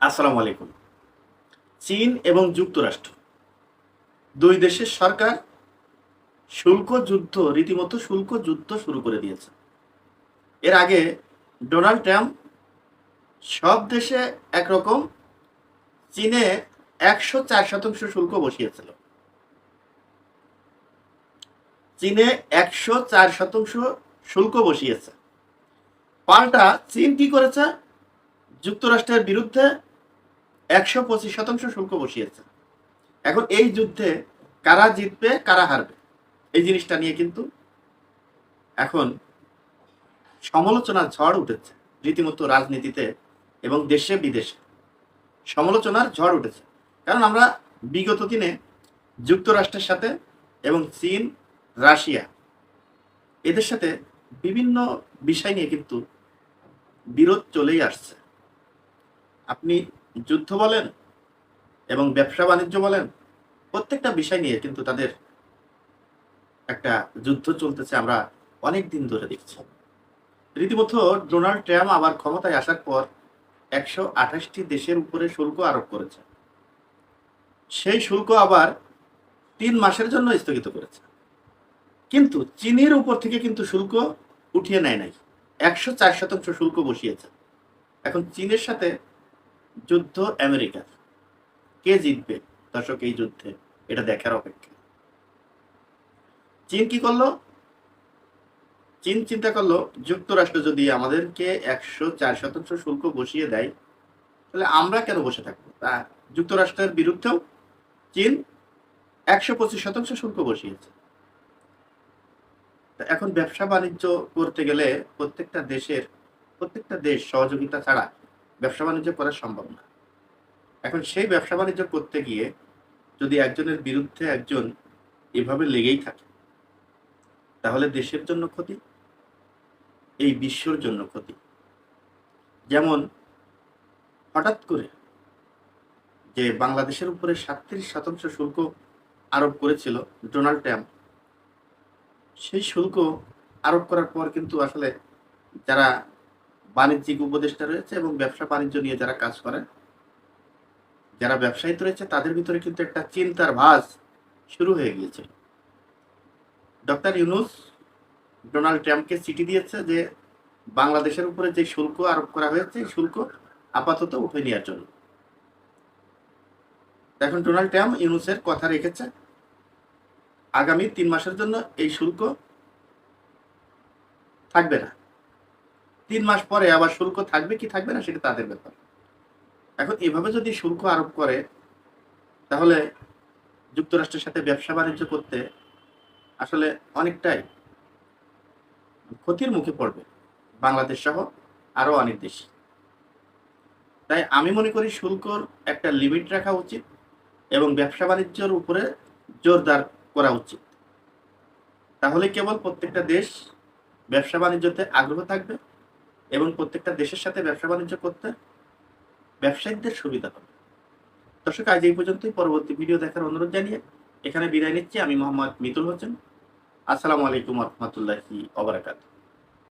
আসসালামু আলাইকুম। চীন এবং যুক্তরাষ্ট্র। দুই দেশের সরকার শুল্ক যুদ্ধ, রীতিমতো শুল্ক যুদ্ধ শুরু করে দিয়েছে। এর আগে ডোনাল্ড ট্রাম্প সব দেশে একরকম চীনে একশো চার শতাংশ শুল্ক বসিয়েছিল। চীনে একশো চার শতাংশ শুল্ক বসিয়েছে। পাল্টা চীন কি করেছে? যুক্তরাষ্ট্রের বিরুদ্ধে একশো পঁচিশ শতাংশ শুল্ক বসিয়েছে। এখন এই যুদ্ধে কারা জিতবে, কারা হারবে? এই জিনিসটা নিয়ে কিন্তু এখন সমালোচনার ঝড় উঠেছে রীতিমতো রাজনীতিতে এবং দেশে বিদেশে। সমালোচনার ঝড় উঠেছে। কারণ আমরা বিগত দিনে যুক্তরাষ্ট্রের সাথে এবং চীন, রাশিয়া এদের সাথে বিভিন্ন বিষয় নিয়ে কিন্তু বিরোধ চলেই আসছে। আপনি যুদ্ধ বলেন এবং ব্যবসা বাণিজ্য বলেন, প্রত্যেকটা বিষয় নিয়ে কিন্তু তাদের একটা যুদ্ধ চলতেছে আমরা অনেক দিন ধরে দেখছি। রীতিমতো ডোনাল্ড ট্রাম্প আবার ক্ষমতায় আসার পর একশো আঠাশটি দেশের উপরে শুল্ক আরোপ করেছে। সেই শুল্ক আবার তিন মাসের জন্য স্থগিত করেছে। কিন্তু চীনের উপর থেকে কিন্তু শুল্ক উঠিয়ে নেয় নাই। একশো চার শতাংশ শুল্ক বসিয়েছে। এখন চীনের সাথে যুদ্ধ আমেরিকার কে জিতবে? দর্শক, এই যুদ্ধে এটা দেখার অপেক্ষা। চীন কি করল? চীন চিন্তা করল, যুক্তরাষ্ট্র যদি আমাদেরকে একশো চার শতাংশ শুল্ক বসিয়ে দেয়, তাহলে আমরা কেন বসে থাকব? তা যুক্তরাষ্ট্রের বিরুদ্ধেও চীন একশো পঁচিশ শতাংশ শুল্ক বসিয়েছে। এখন ব্যবসা বাণিজ্য করতে গেলে প্রত্যেকটা দেশের, প্রত্যেকটা দেশ সহযোগিতা ছাড়া ব্যবসা বাণিজ্য করা সম্ভব না। এখন সেই ব্যবসা বাণিজ্য করতে গিয়ে যদি একজনের বিরুদ্ধে একজন এভাবে লেগেই থাকে, তাহলে দেশের জন্য ক্ষতি, এই বিশ্বর জন্য ক্ষতি। যেমন হঠাৎ করে যে বাংলাদেশের উপরে সাতত্রিশ শতাংশ শুল্ক আরোপ করেছিল ডোনাল্ড ট্রাম্প, সেই শুল্ক আরোপ করার পর কিন্তু আসলে যারা বাণিজ্যিক উপদেষ্টা রয়েছে এবং ব্যবসা বাণিজ্য নিয়ে যারা কাজ করে যারা ব্যবসায়িত রয়েছে, তাদের ভিতরে কিন্তু একটা চিন্তার ভাস শুরু হয়ে গিয়েছে। ডক্টর ইউনুস ডোনাল্ড ট্রাম্পকে চিঠি দিয়েছে যে, বাংলাদেশের উপরে যে শুল্ক আরোপ করা হয়েছে শুল্ক আপাতত উঠে নেওয়ার জন্য। এখন ডোনাল্ড ট্রাম্প ইউনুসের কথা রেখেছে, আগামী তিন মাসের জন্য এই শুল্ক থাকবে না। তিন মাস পরে আবার শুল্ক থাকবে কি থাকবে না সেটা তাদের ব্যাপার। এখন এভাবে যদি শুল্ক আরোপ করে, তাহলে যুক্তরাষ্ট্রের সাথে ব্যবসা বাণিজ্য করতে আসলে অনেকটাই ক্ষতির মুখে পড়বে বাংলাদেশ সহ আরও অনেক দেশ। তাই আমি মনে করি শুল্কর একটা লিমিট রাখা উচিত এবং ব্যবসা বাণিজ্যের উপরে জোরদার করা উচিত। তাহলে কেবল প্রত্যেকটা দেশ ব্যবসা বাণিজ্যতে আগ্রহ থাকবে এবং প্রত্যেকটা দেশের সাথে ব্যবসা বাণিজ্য করতে ব্যবসায়ীদের সুবিধা হবে। দর্শক, আজ এই পর্যন্তই। পরবর্তী ভিডিও দেখার অনুরোধ জানিয়ে এখানে বিদায় নিচ্ছি। আমি মোহাম্মদ মিতুল হোসেন। আসসালামু আলাইকুম রহমতুল্লাহি ওবরাকাতুহ